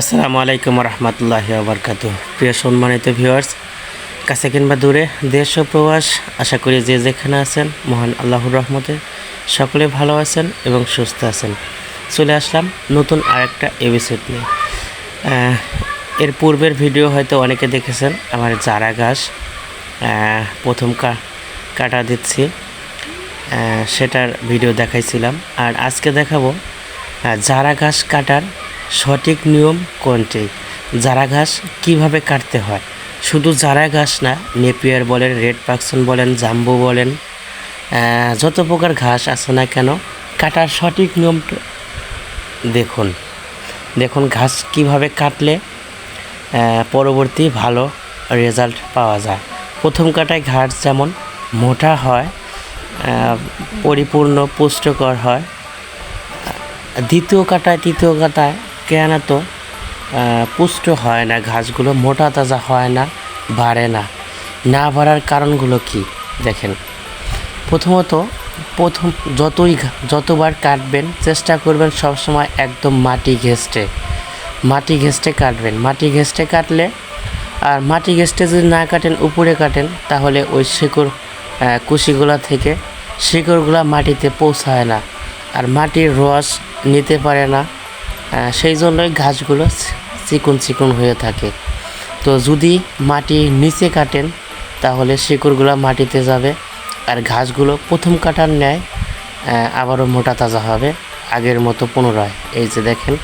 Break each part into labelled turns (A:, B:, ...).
A: আসসালামু আলাইকুম রহমতুল্লাহ আবরকাত প্রিয় সম্মানিত ভিউয়ার্স কাছে কিংবা দূরে দেশ ও প্রবাস আশা করি যে যেখানে আছেন মহান আল্লাহর রহমতে সকলে ভালো আছেন এবং সুস্থ আছেন চলে আসলাম নতুন আরেকটা এপিসোড নিয়ে এর পূর্বের ভিডিও হয়তো অনেকে দেখেছেন আমার জারা গাছ প্রথম কাটা দিচ্ছি সেটার ভিডিও দেখাইছিলাম আর আজকে দেখাবো জারা গাছ কাটার সঠিক নিয়ম কোনটি জারা ঘাস কীভাবে কাটতে হয় শুধু জারা ঘাস না নেপিয়ার বলেন রেড পাকসন বলেন জাম্বু বলেন যত প্রকার ঘাস আছে না কেন কাটার সঠিক নিয়ম দেখুন দেখুন ঘাস কিভাবে কাটলে পরবর্তী ভালো রেজাল্ট পাওয়া যায় প্রথম কাটায় ঘাস যেমন মোটা হয় পরিপূর্ণ পুষ্টকর হয় দ্বিতীয় কাটায় তৃতীয় কাটায় তো পুষ্ট হয় না ঘাসগুলো মোটা তাজা হয় না বাড়ে না না বাড়ার কারণগুলো কি দেখেন প্রথমত প্রথম যতই যতবার কাটবেন চেষ্টা করবেন সবসময় একদম মাটি ঘেস্টে মাটি ঘেস্টে কাটবেন মাটি ঘেস্টে কাটলে আর মাটি ঘেস্টে যদি না কাটেন উপরে কাটেন তাহলে ওই শিকড় কুশিগুলো থেকে শিকড়গুলা মাটিতে পৌঁছায় না আর মাটির রস নিতে পারে না সেই জন্যই ঘাসগুলো চিকন চিকন হয়ে থাকে তো যদি মাটি নিচে কাটেন তাহলে শিকড়গুলো মাটিতে যাবে আর ঘাসগুলো প্রথম কাটার ন্যায় আবারও মোটা তাজা হবে আগের মতো পুনরায় এই যে দেখেন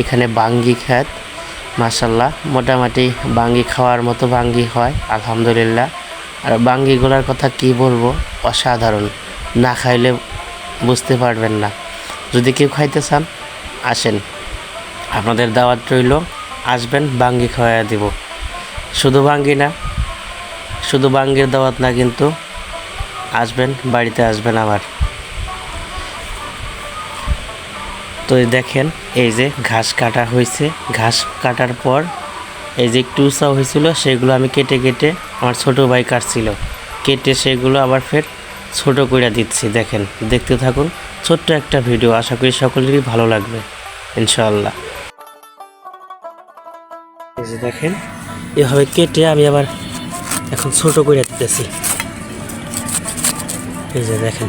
A: এখানে বাঙ্গি খ্যাত মাসাল্লাহ মোটামুটি বাঙ্গি খাওয়ার মতো বাঙ্গি হয় আলহামদুলিল্লাহ আর বাঙ্গিগুলার কথা কি বলবো অসাধারণ না খাইলে বুঝতে পারবেন না যদি কেউ খাইতে চান আসেন আপনাদের দাওয়াত রইল আসবেন বাঙ্গি খাওয়াই দিব শুধু বাঙ্গি না শুধু বাঙ্গির দাওয়াত না কিন্তু আসবেন বাড়িতে আসবেন আমার তো দেখেন এই যে ঘাস কাটা হয়েছে ঘাস কাটার পর এই যে একটু উঁচা হয়েছিল সেগুলো আমি কেটে কেটে আমার ছোট ভাই কাটছিল কেটে সেগুলো আবার ফের ছোট করে দিচ্ছি দেখেন দেখতে থাকুন ছোট্ট একটা ভিডিও আশা করি সকলেরই ভালো লাগবে ইনশাআল্লাহ যে দেখেন এভাবে কেটে আমি আবার এখন ছোট করে দিতেছি এই যে দেখেন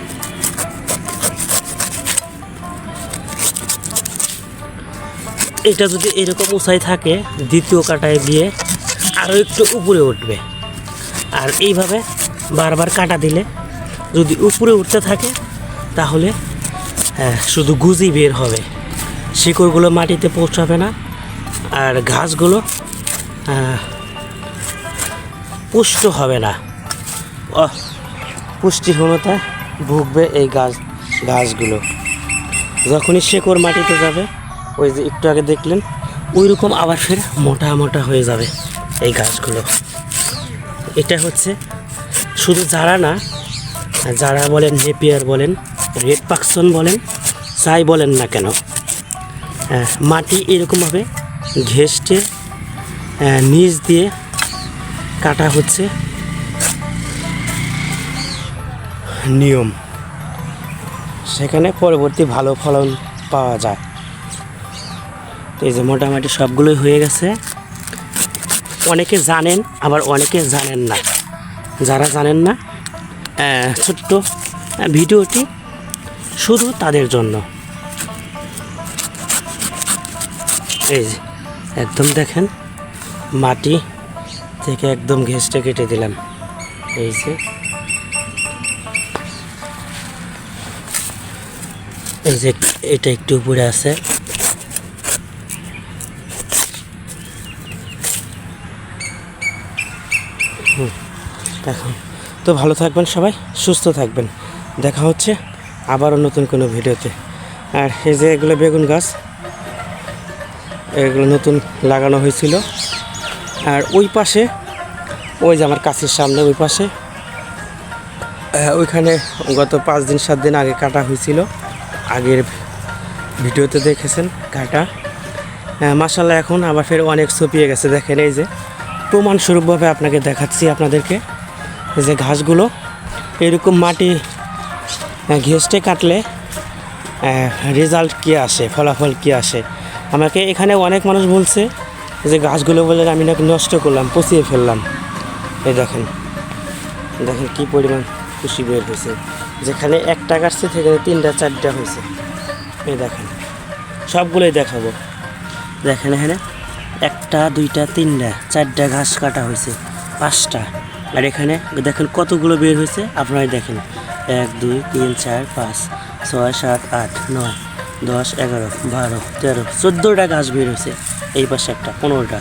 A: এটা যদি এরকম উঁচাই থাকে দ্বিতীয় কাটায় দিয়ে আরও একটু উপরে উঠবে আর এইভাবে বারবার কাটা দিলে যদি উপরে উঠতে থাকে তাহলে শুধু গুজি বের হবে শিকড়গুলো মাটিতে পৌঁছাবে না আর ঘাসগুলো পুষ্ট হবে না পুষ্টিহীনতা ভুগবে এই গাছ গাছগুলো যখনই শেকড় মাটিতে যাবে ওই যে একটু আগে দেখলেন ওই রকম আবার ফের মোটা মোটা হয়ে যাবে এই গাছগুলো এটা হচ্ছে শুধু যারা না যারা বলেন নেপিয়ার বলেন রেড পাকসন বলেন চাই বলেন না কেন মাটি এরকমভাবে ঘেসটে নিচ দিয়ে কাটা হচ্ছে নিয়ম সেখানে পরবর্তী ভালো ফলন পাওয়া যায় তো এই যে মোটামুটি সবগুলোই হয়ে গেছে অনেকে জানেন আবার অনেকে জানেন না যারা জানেন না ছোট্ট ভিডিওটি শুধু তাদের জন্য এই যে একদম দেখেন মাটি থেকে একদম ঘেসটা কেটে দিলাম এই যে এই যে এটা একটু উপরে আছে তো ভালো থাকবেন সবাই সুস্থ থাকবেন দেখা হচ্ছে আবারও নতুন কোনো ভিডিওতে আর এই যে এগুলো বেগুন গাছ এগুলো নতুন লাগানো হয়েছিল আর ওই পাশে ওই যে আমার কাছের সামনে ওই পাশে ওইখানে গত পাঁচ দিন সাত দিন আগে কাটা হয়েছিল আগের ভিডিওতে দেখেছেন কাটা মাসাল্লাহ এখন আবার ফের অনেক ছপিয়ে গেছে দেখেন এই যে প্রমাণস্বরূপভাবে আপনাকে দেখাচ্ছি আপনাদেরকে যে ঘাসগুলো এরকম মাটি ঘেসটে কাটলে রেজাল্ট কী আসে ফলাফল কী আসে আমাকে এখানে অনেক মানুষ বলছে যে গাছগুলো বলে আমি নাকি নষ্ট করলাম পচিয়ে ফেললাম এই দেখেন দেখেন কি পরিমাণ খুশি বের হয়েছে যেখানে একটা গাছ থেকে তিনটা চারটা হয়েছে এই দেখেন সবগুলোই দেখাবো দেখেন এখানে একটা দুইটা তিনটা চারটা ঘাস কাটা হয়েছে পাঁচটা আর এখানে দেখেন কতগুলো বের হয়েছে আপনারাই দেখেন এক দুই তিন চার পাঁচ ছয় সাত আট নয় দশ এগারো বারো তেরো চোদ্দোটা গাছ বের হয়েছে এই পাশে একটা পনেরোটা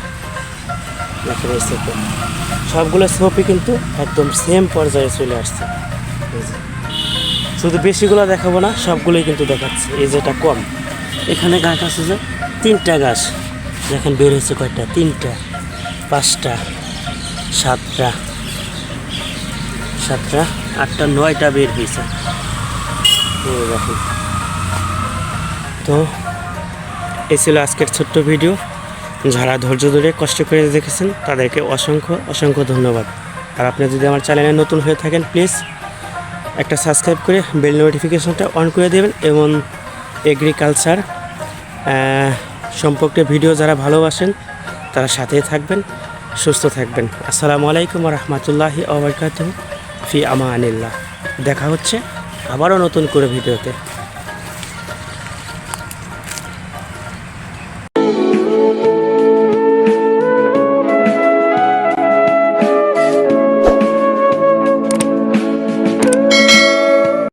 A: সবগুলো সোপি কিন্তু একদম সেম পর্যায়ে চলে আসছে শুধু বেশিগুলো দেখাবো না সবগুলোই কিন্তু দেখাচ্ছে এই যেটা কম এখানে গাছ আছে যে তিনটা গাছ দেখেন বের হয়েছে কয়টা তিনটা পাঁচটা সাতটা সাতটা আটটা নয়টা বের হয়েছে দেখুন তো এ ছিল আজকের ছোট্ট ভিডিও যারা ধৈর্য ধরে কষ্ট করে দেখেছেন তাদেরকে অসংখ্য অসংখ্য ধন্যবাদ আর আপনি যদি আমার চ্যানেলে নতুন হয়ে থাকেন প্লিজ একটা সাবস্ক্রাইব করে বেল নোটিফিকেশনটা অন করে দেবেন এবং এগ্রিকালচার সম্পর্কে ভিডিও যারা ভালোবাসেন তারা সাথেই থাকবেন সুস্থ থাকবেন আসসালামু আলাইকুম রহমতুল্লাহি আবরকাত ফি আমা আনিল্লা দেখা হচ্ছে আবারও নতুন করে ভিডিওতে